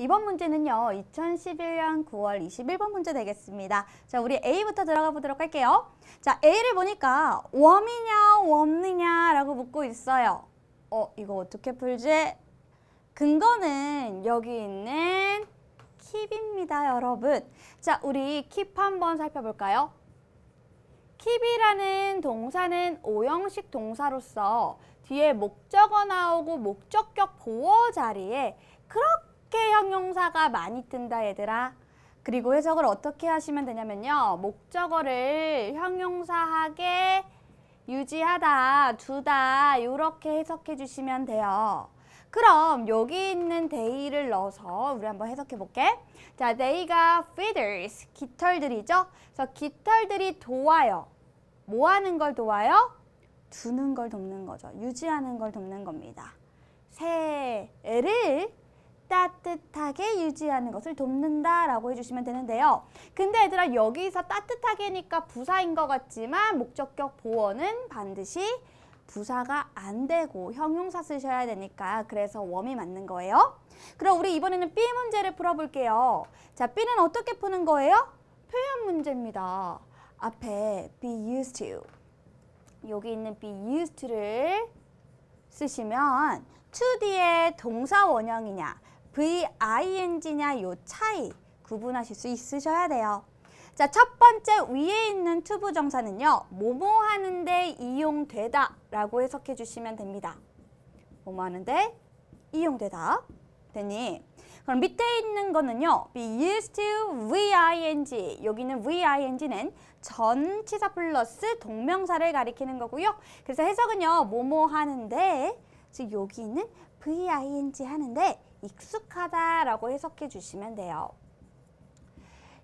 이번 문제는요. 2011년 9월 21번 문제 되겠습니다. 자, 우리 A부터 들어가 보도록 할게요. 자, A를 보니까 웜이냐 웜느냐라고 묻고 있어요. 어, 이거 어떻게 풀지? 근거는 여기 있는 킵입니다, 여러분. 자, 우리 킵 한번 살펴볼까요? 킵이라는 동사는 오형식 동사로서 뒤에 목적어 나오고 목적격 보어 자리에 그렇게 형용사가 많이 뜬다 얘들아. 그리고 해석을 어떻게 하시면 되냐면요. 목적어를 형용사하게 유지하다, 두다 이렇게 해석해 주시면 돼요. 그럼 여기 있는 데이를 넣어서 우리 한번 해석해 볼게. 자, 데이가 feathers, 깃털들이죠. 그래서 깃털들이 도와요. 뭐 하는 걸 도와요? 두는 걸 돕는 거죠. 유지하는 걸 돕는 겁니다. 새를 따뜻하게 유지하는 것을 돕는다라고 해주시면 되는데요. 근데 얘들아 여기서 따뜻하게니까 부사인 것 같지만 목적격 보어는 반드시 부사가 안 되고 형용사 쓰셔야 되니까 그래서 웜이 맞는 거예요. 그럼 우리 이번에는 B 문제를 풀어볼게요. 자, B는 어떻게 푸는 거예요? 표현 문제입니다. 앞에 be used to 여기 있는 be used to를 쓰시면 to 뒤에 동사 원형이냐 VING냐 요 차이 구분하실 수 있으셔야 돼요. 자, 첫 번째 위에 있는 to 부정사는요. 뭐뭐 하는데 이용되다 라고 해석해 주시면 됩니다. 뭐뭐 하는데 이용되다. 됐니? 그럼 밑에 있는 거는요. be used to VING. 여기는 VING는 전치사 플러스 동명사를 가리키는 거고요. 그래서 해석은요. 뭐뭐 하는데 즉 여기는 VING 하는데 익숙하다라고 해석해 주시면 돼요.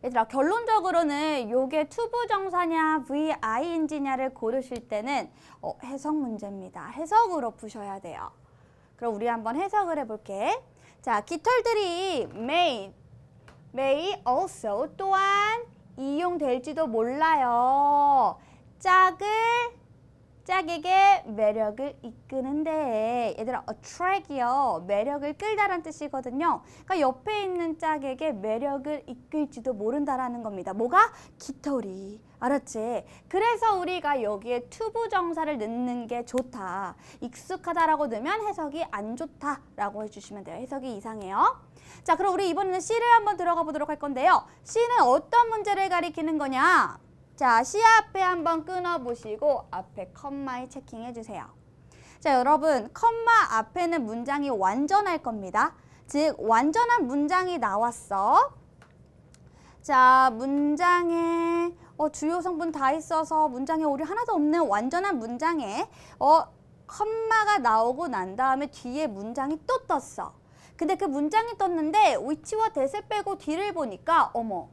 얘들아 결론적으로는 요게 투부 정사냐 VING냐를 고르실 때는 어, 해석 문제입니다. 해석으로 푸셔야 돼요. 그럼 우리 한번 해석을 해볼게. 자, 깃털들이 may, may also 또한 이용될지도 몰라요. 짝을 짝에게 매력을 이끄는데 얘들아 attract이요 매력을 끌다란 뜻이거든요. 그러니까 옆에 있는 짝에게 매력을 이끌지도 모른다라는 겁니다. 뭐가 깃털이 알았지? 그래서 우리가 여기에 투부 정사를 넣는 게 좋다. 익숙하다라고 넣으면 해석이 안 좋다라고 해주시면 돼요. 해석이 이상해요. 자, 그럼 우리 이번에는 C를 한번 들어가 보도록 할 건데요. C는 어떤 문제를 가리키는 거냐? 자, C 앞에 한번 끊어보시고 앞에 컴마에 체킹해 주세요. 자, 여러분, 컴마 앞에는 문장이 완전할 겁니다. 즉, 완전한 문장이 나왔어. 자, 문장에 어, 주요 성분 다 있어서 문장에 오류 하나도 없는 완전한 문장에 어, 컴마가 나오고 난 다음에 뒤에 문장이 또 떴어. 근데 그 문장이 떴는데 위치와 대세 빼고 뒤를 보니까 어머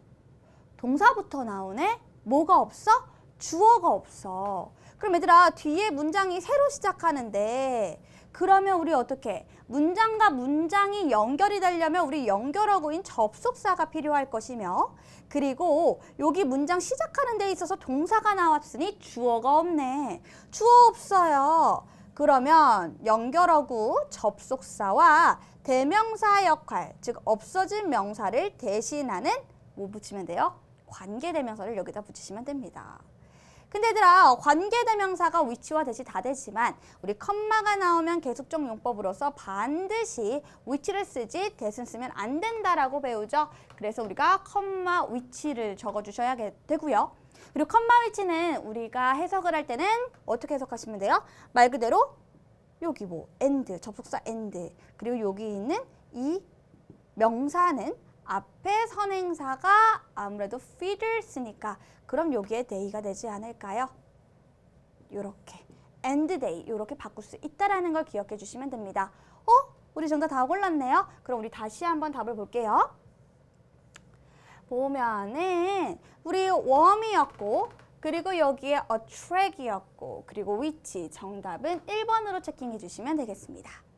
동사부터 나오네? 뭐가 없어? 주어가 없어. 그럼 얘들아 뒤에 문장이 새로 시작하는데 그러면 우리 어떻게 문장과 문장이 연결이 되려면 우리 연결어구인 접속사가 필요할 것이며 그리고 여기 문장 시작하는 데 있어서 동사가 나왔으니 주어가 없네. 주어 없어요. 그러면 연결어구 접속사와 대명사 역할, 즉 없어진 명사를 대신하는 뭐 붙이면 돼요? 관계대명사를 여기다 붙이시면 됩니다. 근데 얘들아 관계대명사가 위치와 대시 다 되지만 우리 컴마가 나오면 계속적 용법으로서 반드시 위치를 쓰지 대신 쓰면 안 된다라고 배우죠. 그래서 우리가 컴마 위치를 적어주셔야 되고요. 그리고 컴마 위치는 우리가 해석을 할 때는 어떻게 해석하시면 돼요? 말 그대로 여기 뭐 and 접속사 and 그리고 여기 있는 이 명사는 앞에 선행사가 아무래도 feed를 쓰니까 그럼 여기에 day가 되지 않을까요? 요렇게 and day 요렇게 바꿀 수 있다라는 걸 기억해 주시면 됩니다. 어? 우리 정답 다 골랐네요. 그럼 우리 다시 한번 답을 볼게요. 보면은 우리 웜이었고 그리고 여기에 attract이었고 그리고 which 정답은 1번으로 체킹해 주시면 되겠습니다.